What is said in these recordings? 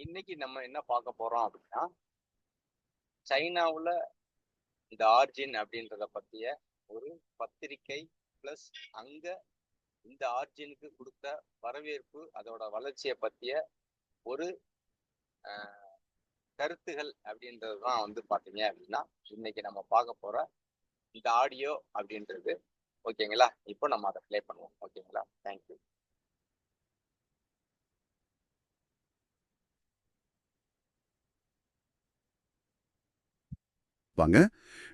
இன்னைக்கு நம்ம என்ன பார்க்க போறோம் அப்படின்னா சைனாவுல இந்த ஆர்ஜின் அப்படின்றத பத்திய ஒரு பத்திரிக்கை பிளஸ் அங்க இந்த ஆர்ஜினுக்கு கொடுத்த வரவேற்பு அதோட வளர்ச்சியை பத்திய ஒரு கருத்துகள் அப்படின்றது தான் வந்து பாத்தீங்க அப்படின்னா இன்னைக்கு நம்ம பார்க்க போற இந்த ஆடியோ அப்படின்றது. ஓகேங்களா? இப்போ நம்ம அதை ப்ளே பண்ணுவோம். ஓகேங்களா? தேங்க்யூ வாங்க.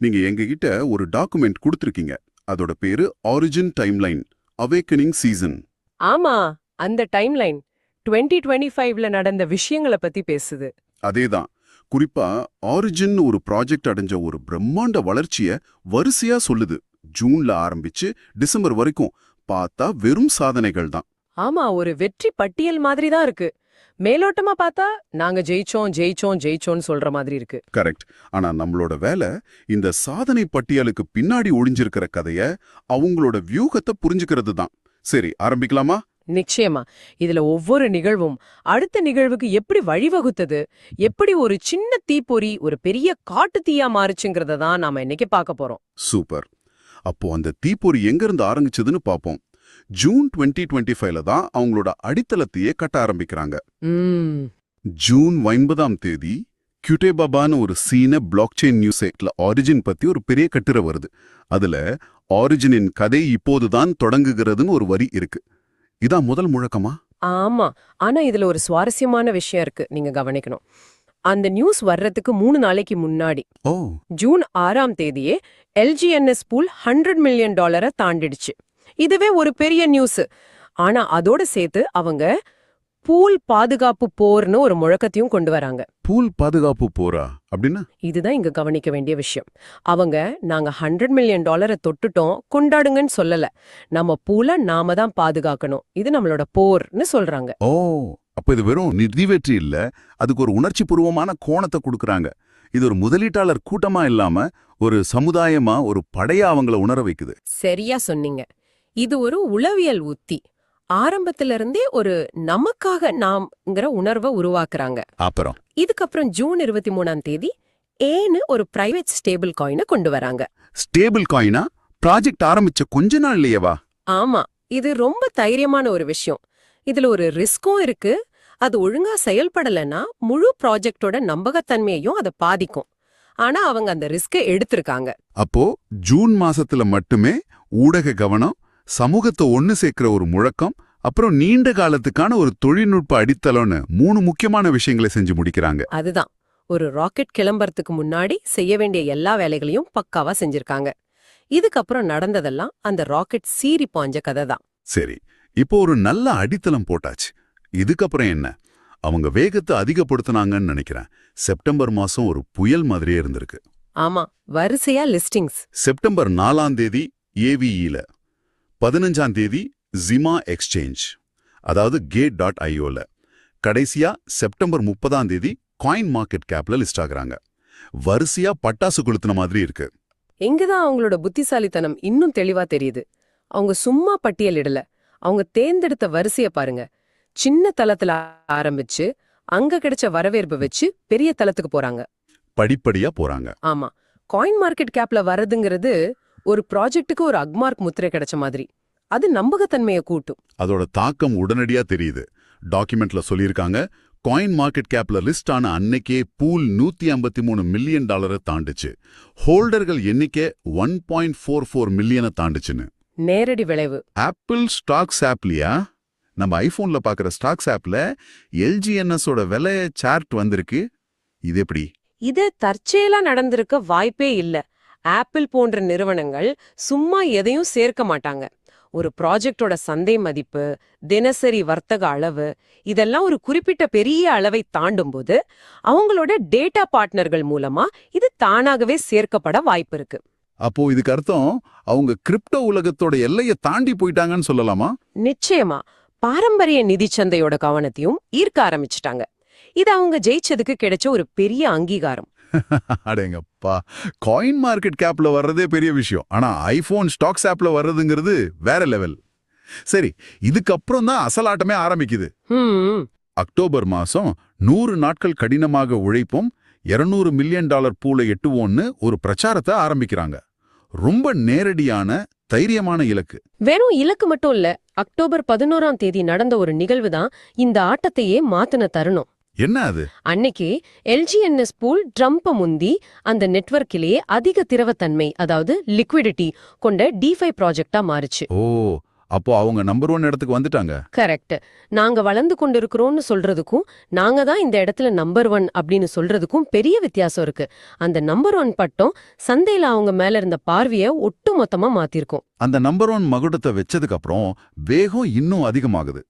நீங்க எங்ககிட்ட ஒரு டாக்குமெண்ட் கொடுத்துருக்கீங்க. அதோட பேரு ஆரிஜின் டைம்லைன் அவேக்கனிங் சீசன் ஆமா அந்த டைம்லைன் 2025 டுவெண்ட்டி ஃபைவ்ல நடந்த விஷயங்கள பத்தி பேசுது. அதேதான். குறிப்பா ஆரிஜின் ஒரு ப்ராஜெக்ட் அடைஞ்ச ஒரு பிரம்மாண்ட வளர்ச்சிய வரிசையா சொல்லுது. ஜூன்ல ஆரம்பிச்சு டிசம்பர் வரைக்கும். பார்த்தா வெறும் சாதனைகள் தான் ஆமா ஒரு வெற்றி பட்டியல் மாதிரி தான் இருக்கு. மேலோட்டமா பார்த்தா நாங்க ஜெயிச்சோம் ஜெயிச்சோம் ஜெயிச்சோம்னு சொல்ற மாதிரி இருக்கு. கரெக்ட் ஆனா நம்மளோட வேலை இந்த சாதனை பட்டியலுக்கு பின்னாடி ஒளிஞ்சிருக்கிற கதைய அவங்களோட வியூகத்தை புரிஞ்சுக்கிறது தான். சரி ஆரம்பிக்கலாமா? நிச்சயமா. இதுல ஒவ்வொரு நிகழ்வும் அடுத்த நிகழ்வுக்கு எப்படி வழிவகுத்தது எப்படி ஒரு சின்ன தீப்பொறி ஒரு பெரிய காட்டு தீயா மாறுச்சுங்கிறத தான் நாம இன்னைக்கு பார்க்க போறோம். சூப்பர். அப்போ அந்த தீப்பொறி எங்கிருந்து ஆரம்பிச்சதுன்னு பாப்போம் ஜூன் 2025 டுவெண்ட்டி ஃபைவ்ல தான் அவங்களோட அடித்தளத்தையே கட்ட ஆரம்பிக்கிறாங்க. ஜூன் ஒன்பதாம் தேதி கியூட்டேபாபான்னு ஒரு சீன பிளாக் செயின் நியூஸ் சைட்ல ஆரிஜின் பத்தி ஒரு பெரிய கட்டுரை வருது. அதுல ஆரிஜினின் கதை இப்போதுதான் தொடங்குகிறதுன்னு ஒரு வரி இருக்கு. இதான் முதல் முழக்கமா? ஆமா. ஆனா இதுல ஒரு சுவாரஸ்யமான விஷயம் இருக்கு. நீங்க கவனிக்கணும். அந்த நியூஸ் வர்றதுக்கு மூணு நாளைக்கு முன்னாடி ஓ. ஜூன் ஆறாம் தேதியே எல்ஜிஎன்எஸ் பூல் ஹண்ட்ரட் மில்லியன் டாலரை தாண்டிடுச்சு. இதுவே ஒரு பெரிய நியூஸ் ஆனா அதோட சேர்த்து அவங்க பூல் பாதுகாப்பு போர்னு ஒரு முழக்கத்தையும் கொண்டு வராங்க. பூல் பாதுகாப்பு போரா? அப்படின்னா? இதுதான் இங்க கவனிக்க வேண்டிய விஷயம். அவங்க நாங்க ஹண்ட்ரட் மில்லியன் டாலரை தொட்டுட்டோம் கொண்டாடுங்கன்னு சொல்லல. நம்ம பூல நாம தான் பாதுகாக்கணும். இது நம்மளோட போர்னு சொல்றாங்க. ஓ அப்ப இது வெறும் நிதிவெற்றி இல்ல அதுக்கு ஒரு உணர்ச்சி பூர்வமான கோணத்தை கொடுக்கறாங்க. இது ஒரு முதலீட்டாளர் கூட்டமா இல்லாம ஒரு சமுதாயமா ஒரு படையா அவங்கள உணர வைக்குது. சரியா சொன்னீங்க. இது ஒரு உளவியல் உத்தி. ஆரம்பத்துல இருந்தே ஒரு நமக்காக நாம்ங்கிற உணர்வை உருவாக்குறாங்க. அப்புறம்? இதுக்கப்புறம் ஜூன் இருபத்தி மூணாம் தேதி ஏன்னு ஒரு பிரைவேட் ஸ்டேபிள் காயினை கொண்டு வராங்க. ஸ்டேபிள் காயினா ப்ராஜெக்ட் ஆரம்பிச்ச கொஞ்ச நாள்லயேவா ஆமா. இது ரொம்ப தைரியமான ஒரு விஷயம். இதுல ஒரு ரிஸ்க்கும் இருக்கு. அது ஒழுங்கா செயல்படலைன்னா முழு ப்ராஜெக்டோட நம்பகத்தன்மையையும் அதை பாதிக்கும். ஆனா அவங்க அந்த ரிஸ்கை எடுத்திருக்காங்க. அப்போ ஜூன் மாசத்துல மட்டுமே ஊடக கவனம் சமூகத்தை ஒன்னு சேர்க்கிற ஒரு முழக்கம் அப்புறம் நீண்ட காலத்துக்கான ஒரு தொழில்நுட்ப அடித்தளம்னு மூணு முக்கியமான விஷயங்களை செஞ்சு முடிக்கிறாங்க. அதுதான். ஒரு ராக்கெட் கிளம்புறதுக்கு முன்னாடி செய்ய வேண்டிய எல்லா வேலைகளையும் பக்காவா செஞ்சிருக்காங்க. இதுக்கப்புறம் நடந்ததெல்லாம் அந்த ராக்கெட் சீறி பாஞ்ச கதை தான். சரி இப்போ ஒரு நல்ல அடித்தளம் போட்டாச்சு. இதுக்கப்புறம் என்ன? அவங்க வேகத்தை அதிகப்படுத்துனாங்கன்னு நினைக்கிறேன். செப்டம்பர் மாசம் ஒரு புயல் மாதிரியே இருந்திருக்கு. ஆமா வரிசையா லிஸ்டிங்ஸ். செப்டம்பர் நாலாம் தேதி ஏவிஇல பதினஞ்சாம் தேதி ஜிமா எக்ஸ்சேஞ்ச் அதாவது கேட் டாட் ஐஓல கடைசியா செப்டம்பர் முப்பதாம் தேதி காயின் மார்க்கெட் கேப்ல லிஸ்ட் ஆகுறாங்க. வரிசையா பட்டாசு கொளுத்துன மாதிரி இருக்கு. இங்கதான் அவங்களோட புத்திசாலித்தனம் இன்னும் தெளிவா தெரியுது. அவங்க சும்மா பட்டியலிடல அவங்க தேர்ந்தெடுத்த வரிசைய பாருங்க. சின்ன தளத்துல ஆரம்பிச்சு அங்க கிடைச்ச வரவேற்பு வச்சு பெரிய தளத்துக்கு போறாங்க. படிப்படியா போறாங்க. ஆமா. காயின் மார்க்கெட் கேப்ல வரதுங்கிறது ஒரு ப்ராஜெக்ட்டுக்கு ஒரு அக்மார்க் முத்திரை கிடைச்ச மாதிரி. அது நம்பகத்தன்மையை கூட்டும். அதோட தாக்கம் உடனடியா தெரியுது. டாக்குமெண்ட்ல சொல்லியிருக்காங்க காயின் மார்க்கெட் கேப்ல லிஸ்ட் ஆன அன்னைக்கே பூல் நூத்தி ஐம்பத்தி மூணு மில்லியன் டாலரை தாண்டுச்சு. ஹோல்டர்கள் எண்ணிக்கை ஒன் பாயிண்ட் ஃபோர் ஃபோர் மில்லியனை தாண்டுச்சுன்னு. நேரடி விளைவு. ஆப்பிள் ஸ்டாக்ஸ் ஆப்லயா நம்ம ஐபோன்ல பாக்குற ஸ்டாக்ஸ் ஆப்ல எல்ஜிஎன்எஸ் ஓட விலை சார்ட் வந்திருக்கு. இது எப்படி? இது தற்செயலா நடந்திருக்க வாய்ப்பே இல்ல. ஆப்பிள் போன்ற நிறுவனங்கள் சும்மா எதையும் சேர்க்க மாட்டாங்க. ஒரு ப்ராஜெக்டோட சந்தை மதிப்பு தினசரி வர்த்தக அளவு இதெல்லாம் ஒரு குறிப்பிட்ட பெரிய அளவை தாண்டும் போது அவங்களோட டேட்டா பார்ட்னர்கள் மூலமா இது தானாகவே சேர்க்கப்பட வாய்ப்பு இருக்கு. அப்போ இதுக்கு அர்த்தம் அவங்க கிரிப்டோ உலகத்தோட எல்லையை தாண்டி போயிட்டாங்கன்னு சொல்லலாமா? நிச்சயமா. பாரம்பரிய நிதிச் சந்தையோட கவனத்தையும் ஈர்க்க ஆரம்பிச்சிட்டாங்க. இது அவங்க ஜெயிச்சதுக்கு கிடைச்ச ஒரு பெரிய அங்கீகாரம். அடேங்கப்பா. காயின் மார்க்கெட் கேப்ல வர்றதே பெரிய விஷயம். ஆனா ஐபோன் ஸ்டாக்ஸ் ஆப்ல வர்றதுங்கிறது வேற லெவல் சரி இதுக்கப்புறம் தான் அசல் ஆட்டமே ஆரம்பிக்குது. அக்டோபர் மாசம் நூறு நாட்கள் கடினமாக உழைப்போம் 200 மில்லியன் டாலர் பூலை எட்டுவோன்னு ஒரு பிரச்சாரத்தை ஆரம்பிக்கிறாங்க. ரொம்ப நேரடியான தைரியமான இலக்கு. வெறும் இலக்கு மட்டும் இல்ல அக்டோபர் பதினோராம் தேதி நடந்த ஒரு நிகழ்வு தான் இந்த ஆட்டத்தையே மாத்தின தருணம். என்ன அது? அன்னைக்கு எல்ஜிஎன்எஸ் பூல் ட்ரம்ப முந்தி அந்த நெட்வொர்க்கிலேயே அதிக திரவத்தன்மை அதாவது லிக்விடிட்டி கொண்ட டிஃபை ப்ராஜெக்டா மாறுச்சு. ஓ அப்போ அவங்க நம்பர் ஒன் இடத்துக்கு வந்துட்டாங்க? கரெக்ட் நாங்க வளர்ந்து கொண்டிருக்கிறோம்னு சொல்றதுக்கும் நாங்க தான் இந்த இடத்துல நம்பர் ஒன் அப்படின்னு சொல்றதுக்கும் பெரிய வித்தியாசம் இருக்கு. அந்த நம்பர் ஒன் பட்டம் சந்தையில அவங்க மேல இருந்த பார்வைய ஒட்டு மொத்தமா மாத்திருக்கும். அந்த நம்பர் ஒன் மகுடத்தை வச்சதுக்கு அப்புறம் வேகம் இன்னும் அதிகமாகுது.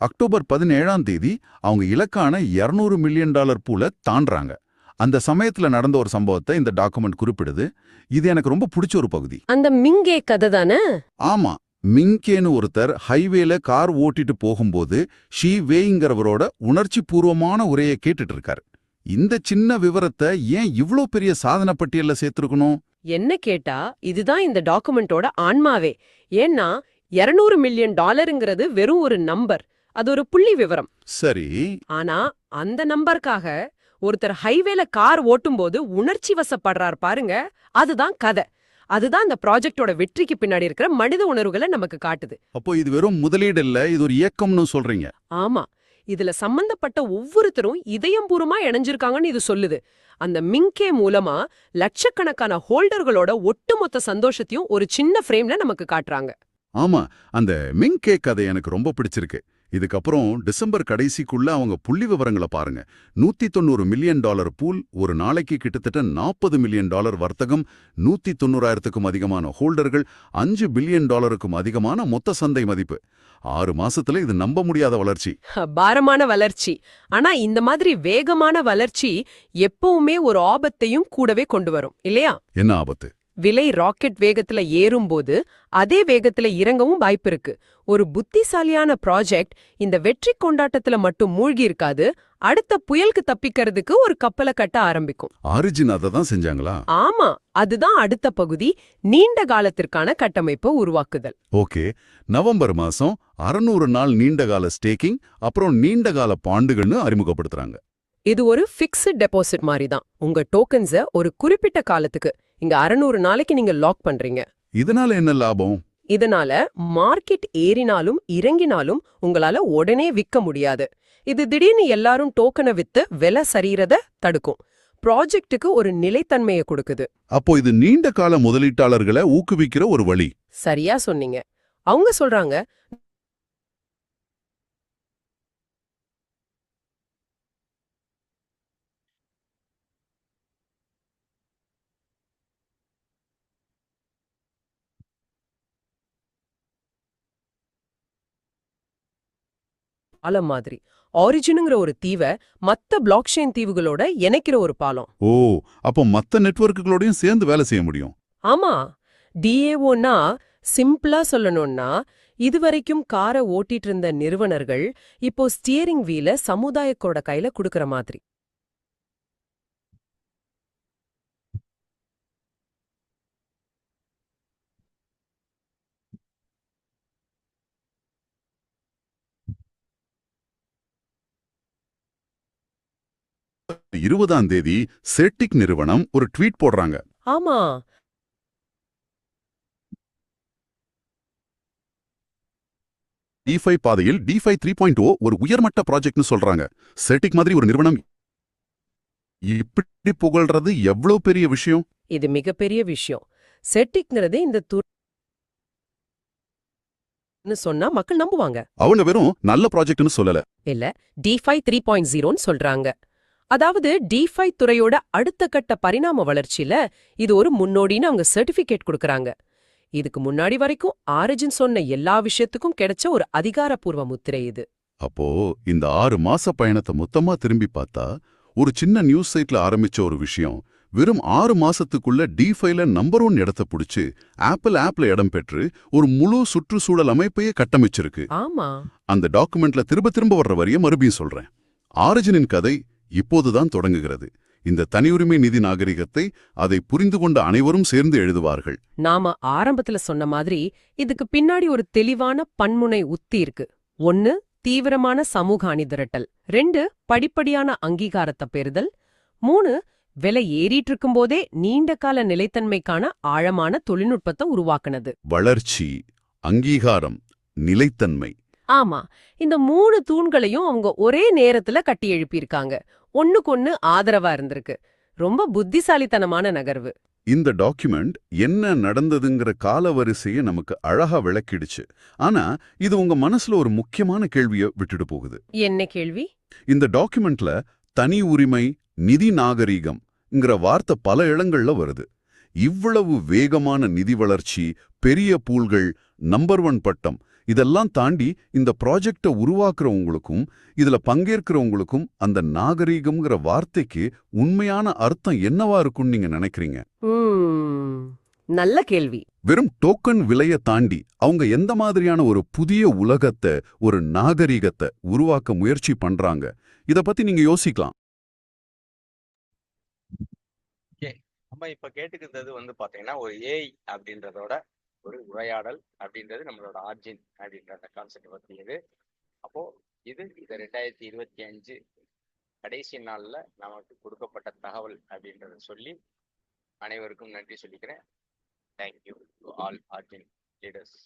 அக்டோபர் பதினேழாம் தேதி அவங்க இலக்கான 200 மில்லியன் டாலர் பூல தாண்டுறாங்க. அந்த சமயத்துல நடந்த ஒரு சம்பவத்தை இந்த டாக்குமெண்ட் குறிப்பிடுது. இது எனக்கு ரொம்ப பிடிச்ச ஒரு பகுதி. அந்த மிங்கே கதை தானே? ஆமா. மிங்கேன்னு ஒருத்தர் ஹைவேல கார் ஓட்டிட்டு போகும்போது ஷீ வேங்கிறவரோட உணர்ச்சி பூர்வமான உரையை கேட்டுட்டு இருக்காரு இந்த சின்ன விவரத்தை ஏன் இவ்ளோ பெரிய சாதனை பட்டியல்ல சேர்த்திருக்கணும்? என்ன கேட்டா இதுதான் இந்த டாக்குமெண்டோட ஆன்மாவே. ஏன்னா 200 மில்லியன் டாலருங்கிறது வெறும் ஒரு நம்பர். அது ஒரு புள்ளி விவரம். சரி. ஆனா அந்த நம்பருக்காக ஒருத்தர் ஹைவேல கார் ஓட்டும்போது உணர்ச்சி வசப்படுறார் பாருங்க. அதுதான் கதை. அதுதான் இந்த ப்ராஜெக்டோட வெற்றிக்கு பின்னாடி இருக்கிற மனித உணர்வுகளை நமக்கு காட்டுது. அப்போ இது வெறும் முதலீடு இல்ல இது ஒரு இயக்கம்னு சொல்றீங்க. ஆமா. இதுல சம்பந்தப்பட்ட ஒவ்வொருத்தரும் இதயம்பூர்வமா இணைஞ்சிருக்காங்கன்னு இது சொல்லுது. அந்த மிங்கே மூலமா லட்சக்கணக்கான ஹோல்டர்களோட ஒட்டுமொத்த சந்தோஷத்தையும் ஒரு சின்ன ஃப்ரேம்ல நமக்கு காட்டுறாங்க. ஆமா. அந்த மிங்கே கதை எனக்கு ரொம்ப பிடிச்சிருக்கு. இதுக்கப்புறம் டிசம்பர் கடைசிக்குள்ள அவங்க புள்ளி விவரங்களை பாருங்க. நூத்தி தொண்ணூறு மில்லியன் டாலர் பூல் ஒரு நாளைக்கு கிட்டத்தட்ட நாற்பது மில்லியன் டாலர் வர்த்தகம் நூத்தி தொண்ணூறாயிரத்துக்கும் அதிகமான ஹோல்டர்கள் அஞ்சு பில்லியன் டாலருக்கும் அதிகமான மொத்த சந்தை மதிப்பு. ஆறு மாசத்துல இது நம்ப முடியாத வளர்ச்சி. பாரமான வளர்ச்சி. ஆனா இந்த மாதிரி வேகமான வளர்ச்சி எப்பவுமே ஒரு ஆபத்தையும் கூடவே கொண்டு வரும் இல்லையா? என்ன ஆபத்து? விலை ராக்கெட் வேகத்துல ஏறும்போது அதே வேகத்துல இறங்கவும் வாய்ப்பு இருக்கு ஒரு புத்திசாலியான ப்ராஜெக்ட் இந்த வெற்றி கொண்டாட்டத்துல மட்டும் மூழ்கி இருக்காது அடுத்த புயலுக்கு தப்பிக்கிறதுக்கு ஒரு கப்பலை கட்ட ஆரம்பிக்கும். ஆரிஜின் அதை தான் செஞ்சாங்களா? ஆமா அதுதான் அடுத்த பகுதி நீண்ட காலத்திற்கான கட்டமைப்பை உருவாக்குதல். ஓகே நவம்பர் மாசம் அறநூறு நாள் நீண்டகால ஸ்டேக்கிங் அப்புறம் நீண்டகால பாண்டுகள்னு அறிமுகப்படுத்துறாங்க. இது ஒரு ஃபிக்ஸ்ட் டெபாசிட் மாதிரி தான் உங்க டோக்கன்ஸ ஒரு குறிப்பிட்ட காலத்துக்கு இங்க அறநூறு நாளைக்கு நீங்க லாக் பண்றீங்க. இதனால என்ன லாபம்? இதனால மார்க்கெட் ஏறினாலும் இறங்கினாலும் உங்களால உடனே விற்க முடியாது. இது திடீர்னு எல்லாரும் டோக்கனை வித்து விலை சரியறத தடுக்கும். ப்ராஜெக்ட்டுக்கு ஒரு நிலைத்தன்மையை கொடுக்குது. அப்போ இது நீண்ட கால முதலீட்டாளர்களை ஊக்குவிக்கிற ஒரு வழி. சரியா சொன்னீங்க. அவங்க சொல்றாங்க பாலம் மாதிரி. ஆரிஜினுங்கிற ஒரு தீவை மத்த பிளாக்செயின் தீவுகளோட இணைக்கிற ஒரு பாலம். ஓ அப்போ மத்த நெட்வொர்க்குகளோடையும் சேர்ந்து வேலை செய்ய முடியும். ஆமா. டிஏஓனா சிம்பிளா சொல்லணும்னா இதுவரைக்கும் காரை ஓட்டிட்டு இருந்த நிறுவனர்கள் இப்போ ஸ்டியரிங் வீல சமுதாயக்கோட கையில குடுக்கற மாதிரி. இருபதாம் தேதி செட்டிக் நிறுவனம் ஒரு ட்வீட் போடுறாங்க. ஆமா. டிஃபை பாதையில் டிஃபை த்ரீ பாயிண்ட் ஓ ஒரு உயர்மட்ட ப்ராஜெக்ட்னு சொல்றாங்க. செட்டிக் மாதிரி ஒரு நிறுவனம் இப்படி புகழ்றது எவ்வளவு பெரிய விஷயம்? இது மிகப்பெரிய விஷயம். செட்டிக்ங்கிறது இந்த சொன்னா மக்கள் நம்புவாங்க. அவங்க வெறும் நல்ல ப்ராஜெக்ட்னு சொல்லல. இல்ல டிஃபை த்ரீ பாயிண்ட் ஜீரோன்னு சொல்றாங்க. அதாவது டிஃபை துறையோட அடுத்த கட்ட பரிணாம வளர்ச்சியில இது ஒரு முன்னோடின்னு அவங்க சர்டிபிகேட் கொடுக்கறாங்க. இதுக்கு முன்னாடி வரைக்கும் ஆரிஜின் சொன்ன எல்லா விஷயத்துக்கும் கிடைச்ச ஒரு அதிகாரப்பூர்வ முத்திரை இது. அப்போ இந்த ஆறு மாச பயணத்தை மொத்தமா திரும்பி பார்த்தா ஒரு சின்ன நியூஸ் சைட்ல ஆரம்பிச்ச ஒரு விஷயம் வெறும் ஆறு மாசத்துக்குள்ள டிஃபைல நம்பர் ஒன் இடத்த புடிச்சு ஆப்பிள் ஆப்ல இடம் பெற்று ஒரு முழு சுற்றுச்சூழல் அமைப்பையே கட்டமைச்சிருக்கு. ஆமா. அந்த டாக்குமெண்ட்ல திரும்ப திரும்ப வர்ற வரிய மறுபடியும் சொல்றேன். ஆரிஜினின் கதை இப்போதுதான் தொடங்குகிறது. இந்த தனியுரிமை நிதி நாகரிகத்தை அதை புரிந்து கொண்ட அனைவரும் சேர்ந்து எழுதுவார்கள். நாம ஆரம்பத்துல சொன்ன மாதிரி இதுக்கு பின்னாடி ஒரு தெளிவான பன்முனை உத்தி இருக்கு. ஒன்னு தீவிரமான சமூக அணிதிரட்டல். ரெண்டு படிப்படியான அங்கீகாரத்தை பெறுதல். மூணு விலை ஏறிட்டு இருக்கும்போதே நீண்ட கால நிலைத்தன்மைக்கான ஆழமான தொழில்நுட்பத்தை உருவாக்குனது. வளர்ச்சி அங்கீகாரம் நிலைத்தன்மை. ஆமா இந்த மூணு தூண்களையும் அவங்க ஒரே நேரத்துல கட்டி எழுப்பியிருக்காங்க. ஒண்ணுக்கொன்னு ஆதரவா இருந்திருக்கு. ரொம்ப புத்திசாலித்தனமான நகர்வு. இந்த டாக்குமெண்ட் என்ன நடந்ததுங்கிற காலவரிசையை நமக்கு அழகா விளக்கிடுச்சு. ஆனா இது உங்க மனசுல ஒரு முக்கியமான கேள்விய விட்டுட்டு போகுது. என்ன கேள்வி? இந்த டாக்குமெண்ட்ல தனி உரிமை நிதி நாகரீகம்ங்கிற வார்த்தை பல இடங்கள்ல வருது. இவ்வளவு வேகமான நிதி வளர்ச்சி பெரிய பூல்கள் நம்பர் ஒன் பட்டம் இதெல்லாம் தாண்டி இந்த ப்ராஜெக்டை உருவாக்குறவங்களுக்கும் இதுல பங்கேற்கிறவங்களுக்கும் அந்த நாகரீகம்ங்கிற வார்த்தைக்கு உண்மையான அர்த்தம் என்னவா இருக்கும்னு நீங்க நினைக்கிறீங்க? ம், நல்ல கேள்வி. வெறும் டோக்கன் விலைய தாண்டி அவங்க எந்த மாதிரியான ஒரு புதிய உலகத்தை ஒரு நாகரீகத்தை உருவாக்க முயற்சி பண்றாங்க? இத பத்தி நீங்க யோசிக்கலாம். நம்ம இப்ப கேட்டுக்கிறது வந்து பாத்தீங்கன்னா ஒரு ஏஐ அப்படின்றதோட ஒரு உரையாடல் அப்படின்றது நம்மளோட ஆர்ஜின் அப்படின்ற அந்த கான்செப்ட் பற்றியது. அப்போ இது இந்த ரெண்டாயிரத்தி இருபத்தி அஞ்சு கடைசி நாளில் நமக்கு கொடுக்கப்பட்ட தகவல் அப்படின்றத சொல்லி அனைவருக்கும் நன்றி சொல்லிக்கிறேன். Thank you to all origin leaders